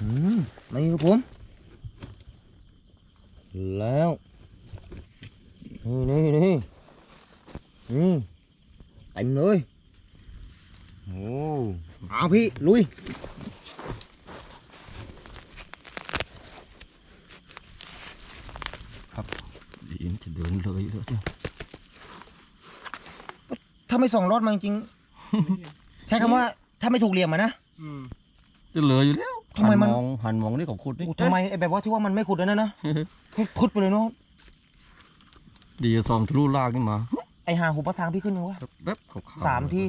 อืมนี่ครับผมแล้วนี่นี่นี่นี่เต็มเลยโอ้เอาพี่ลุยอินจะเดินเลยแล้วจ้ะถ้าไม่ส่องรถมาจริงๆใช้คำว่าถ้าไม่ถูกเหลี่ยมอะนะอืม จะเลยอยู่แล้วทำไมมันหัมองหันมองนี่ของคุณนี่โอ้ทำไมไอ้แบบว่าที่ว่ามันไม่ขุดแล้วนะนะให้พุดไปเลยเนาะดีจะซองทะลุลากนี่มาไอหาหูประทางพี่ขึ้นยังวะแป๊บขาวๆสามที่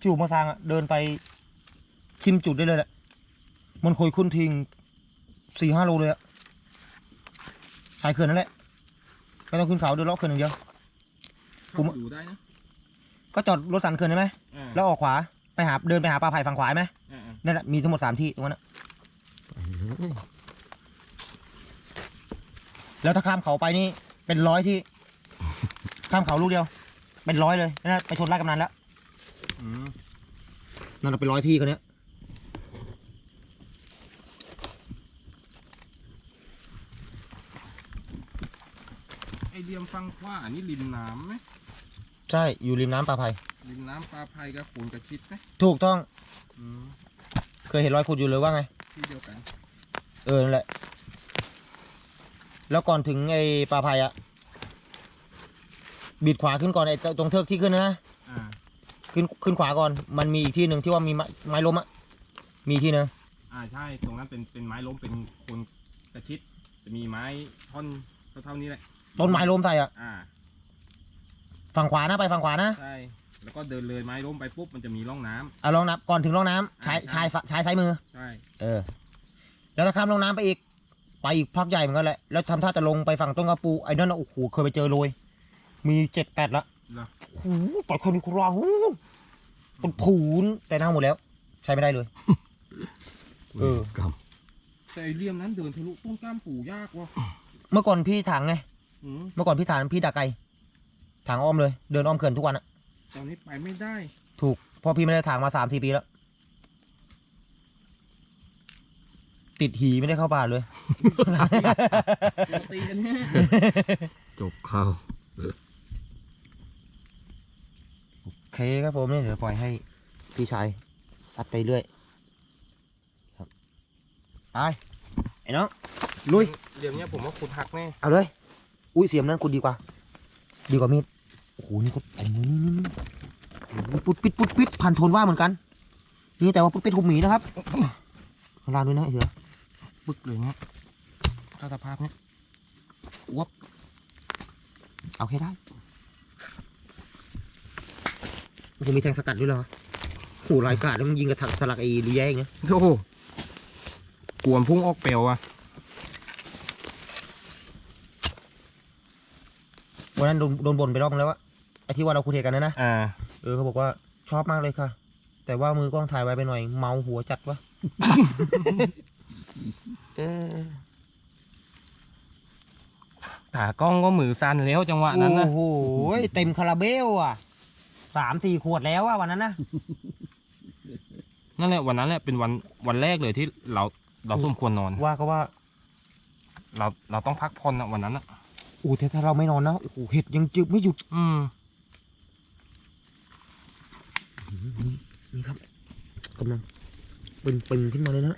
ที่หูประทางอะเดินไปชิมจุดได้เลยแหละมันคุยคุ้นทิ้งสี่ห้าโลเลยอะชายเขื่อนนั่นแหละไม่ต้องขึ้นเขาเดินเลาะเขื่อนอย่างเดียว ผม อยู่ได้นะก็จอดรถสันเขื่อนใช่ไหม อ่าแล้วออกขวาไปหาเดินไปหาปลาไผ่ฝั่งขวาไหมอ่าอ่า นั่นแหละมีทั้งหมดสามที่ตรงนั้นอะไปเลยแล้วถ้าข้ามเขาไปนี่เป็นร้อยที่ ข้ามเขาลูกเดียว เป็นร้อยเลยนั่นนะไปชนไร่กำนันแล้วอืมนั่นเราเป็นร้อยที่คนเนี้ยไอเดียมฟังขว่าอันนี้ริมน้ำไหมใช่อยู่ริมน้ำปลาไผ่ริมน้ำปลาไพกับปูนกระชิดไหมถูกต้อง อืมเค ยเห็นรอยขุดอยู่เลยว่าไง ที่เดียวกันเออนั่นแหละ แล้วก่อนถึงไอ้ปลาไผ่อะบิดขวาขึ้นก่อนไอ้ตรงเทือกที่ขึ้นนะนะ อ่าขึ้นขึ้นขวาก่อน มันมีอีกที่หนึ่งที่ว่ามีไม้ไม้ล้มอะมีที่หนึงอ่าใช่ตรงนั้นเป็นเป็นไม้ล้มเป็นโคนกระชิดจะมีไม้ท่อนเท่าๆนี้แหละต้นไม้ล้มใส่อะอ่า ฝั่งขวานะไปฝั่งขวานะ ใช่ แล้วก็เดินเลยไม้ล้มไปปุ๊บมันจะมีร่องน้ำ เอาลองนับก่อนถึงร่องน้ำใช้อ่าใช้ใช้ซ้ายมือ ใช่ เออ แล้วถ้าข้ามร่องน้ำไปอีก ไปอีกพักใหญ่เหมือนกันแหละ แล้วทำท่าจะลงไปฝั่งต้นกระปู ไอ้นั่นน่ะโอ้โหเคยไปเจอโรยมีเจ็ดแปดละเหรอ โอ้โหปล่อยคนนี้ครางโอ้โหเป็นผูนแต่เน่าหมดแล้ว ใช้ไม่ได้เลย เออกแต่ไอเดียมนั้นเดินทะลุต้นกล้ามปู่ยากว่ะเมื่อก่อนพี่ถังไง อืมเมื่อก่อนพี่ถังพี่ดักไก่ถังอ้อมเลย เดินอ้อมเขื่อนทุกวันอะ ตอนนี้ไปไม่ได้ ถูกเพราะพี่ไม่ได้ถังมาสามสี่ปีแล้ว ติดหีไม่ได้เข้าป่าเลยเราตีกันแน่ำจบข่าวโอเคครับผมเนี่ยเดี๋ยวปล่อยให้พี่ชายซัดไปเรื่อยครับไปไอ้น้องลุย เดี๋ยวเนี้ยผมว่าขุดหักแน่เอาเลย อุ้ยเสียมนั้นคุณดีกว่า ดีกว่ามีด โอ้โหนี่ก็ไอ้นี่นี่นี่โอ้โหปุ๊ดปิดปุ๊ดปิดพันโทนว่าเหมือนกัน นี่แต่ว่าปุ๊ดปิดหุบหมีนะครับข้างล่างด้วยนะไอ้เสือบึกเลยเนี่ยถ้าสภาพเนี้ยอ้วบเอาแค่ได้มันจะมีแทงสกัดด้วยเหรอโอ้โหลายกาดแล้วมันยิงกระถักสลักไอ้ลีแย่งเนี่ยโอ้โหกวนพุ่งออกเปลวอะวันนั้นโดนโดนบ่นไปรอบนึงแล้วว่า ไอ้ที่ว่าเราคุยเทกันนะนะ อ่า เออเขาบอกว่าชอบมากเลยค่ะ แต่ว่ามือกล้องถ่ายไว้ไปหน่อย เมาหัวจัดวะ เออตากล้องก็มือสั่นแล้วจังหวะนั้นนะโอ้โหเต็มคาราเบลอะสามสี่ขวดแล้วอะวันนั้นนะ นั่นแหละวันนั้นแหละเป็นวันวันแรกเลยที่เราเราสมควรนอน ว่าก็ว่าเราเราต้องพักผ่อนอะวันนั้นอะโอ้แต่ถ้าเราไม่นอนนะ โอ้โหเห็ดยังจึบไม่หยุด อืม นี่ครับกำลังเป็นปึงขึ้นมาเลยนะ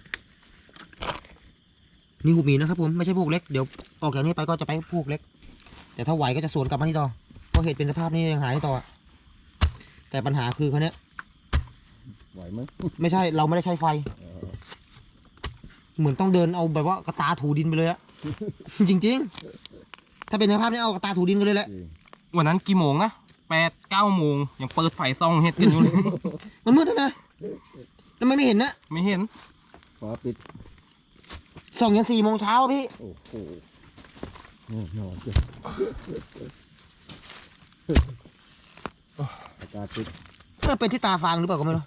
นี่หูหมีนะครับผมไม่ใช่พวกเล็กเดี๋ยวออกจากนี้ไปก็จะไปพวกเล็ก แต่ถ้าไหวก็จะสวนกลับมาที่ต่อเพราะเห็ดเป็นสภาพนี้ยังหาที่ต่ออะแต่ปัญหาคือเขาวเนี้ยไหวไหมไม่ใช่เราไม่ได้ใช้ไฟ เหมือนต้องเดินเอาแบบว่ากระตาถูดินไปเลยอะจริง ๆ ถ้าเป็นสภาพนี้เอากระตาถูดินกันเลยแหละวันนั้นกี่โมงนะ แปดเก้าโมงยังเปิดไฟส่องเฮ็ดกันอยู่เลย มันมืดแล้วนะแล้วมันไม่เห็นนะไม่เห็นฟ้าปิดส่องยันสี่โมงเช้าอะพี่ โอ้โหแน่นอนจ้ะอากาศปิดเออเป็นที่ตาฟางหรือเปล่าก็ไม่รู้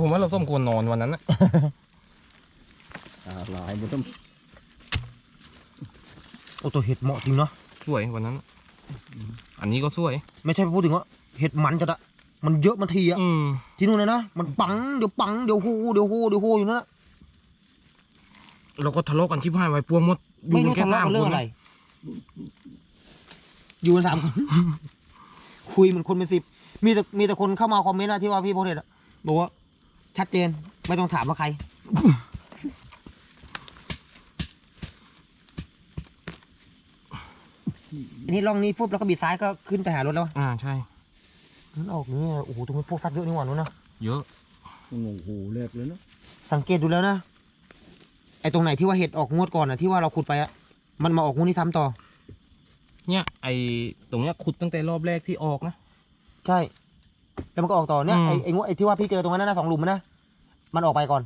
ผมว่าเราสมควรนอนวันนั้นอะตาลายหมดทั้งโอ้ตัวเห็ดเหมาะจริงเนาะสวยวันนั้นอะ อันนี้ก็สวย ไม่ใช่พูดถึงว่าเห็ดมันจะดะมันเยอะมันทีอะอืมที่นู่นเลยนะมันปังเดี๋ยวปังเดี๋ยวโฮเดี๋ยวโฮเดี๋ยวโฮอยู่นั่นนะเราก็ทะเลาะกันชิบหายไว้พวงหมดไม่รู้ยู่ทะเลาะกันเรื่องคอะไร อยู่กันสามคนคุยเหมือนคนเป็นสิบมีแต่มีแต่คนเข้ามาคอมเมนต์นะที่ว่าพี่โพสต์อะบอกว่าชัดเจนไม่ต้องถามว่าใคร นนี้ล่องนี้ฟุบแล้วก็บีดซ้ายก็ขึ้นไปหารถแล้วอ่าใช่นั่นออกนี่โอ้โหตรงนี้พวกสัตว์เยอะนี่หว่านู้นนะเยอะโอ้โหแรกเลยนะสังเกตดูแล้วนะไอ้ตรงไหนที่ว่าเห็ดออกงวดก่อนอะที่ว่าเราขุดไปอะมันมาออกงวดนี้ซ้ำต่อ เนี่ยไอตรงเนี้ยขุดตั้งแต่รอบแรกที่ออกนะ ใช่ แล้วมันก็ออกต่อเนี่ยอืม ไอ้ไอ้งวดไอ้ที่ว่าพี่เจอตรงนั้นนะสองหลุมนะมันออกไปก่อน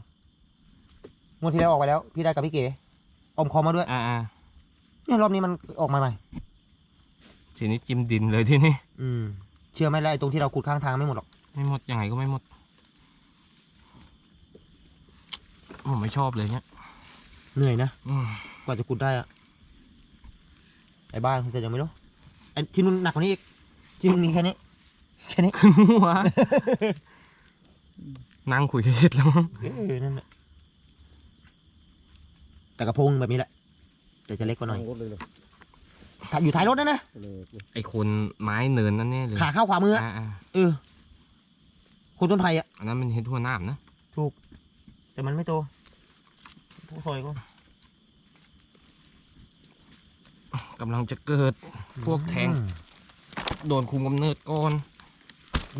งวดที่แล้วออกไปแล้ว พี่ได้กับพี่เก๋อมคอมมาด้วยอ่าอ่าเนี่ยรอบนี้มันออกมาใหม่ ทีนี้จิ้มดินเลยที่นี่อืมเชื่อไหมแล้วไอ้ตรงที่เราขุดข้างทางไม่หมดหรอกไม่หมดยังไงก็ไม่หมดผมไม่ชอบเลยเนี่ยเหนื่อยนะอืมกว่าจะขุดได้อะไอ้บ้านจะยังไม่รู้ไอ้ที่นู่นหนักกว่านี้อีกที่นู่นมีแค่นี้แค่นี้ขึ้นหัวนั่งคุยกับเห็ดแล้วมั้งเออนั่นแหละแต่กระพงแบบนี้แหละแต่จะเล็กกว่าหน่อยรถเลยเหรอถ้า อยู่ท้ายรถนะนะเลยเลยไอคนไม้เนินนั่นเนี่ยเลยขาเข้าขวามืออะอ่าอ่าเออคนต้นไผ่อะอันนั้นเป็นเห็ดหัวหน้ามนะแต่มันไม่โตผู้ซอยก็กำลังจะเกิดพวกแทง อืมโดนคุมกำเนิดก่อน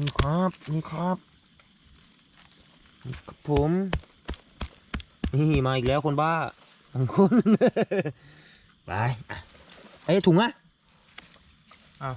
นี่ครับนี่ครับนี่ครับผมนี่มาอีกแล้วคนบ้าสองคนไปอะ เอ้ยถุงอะอ้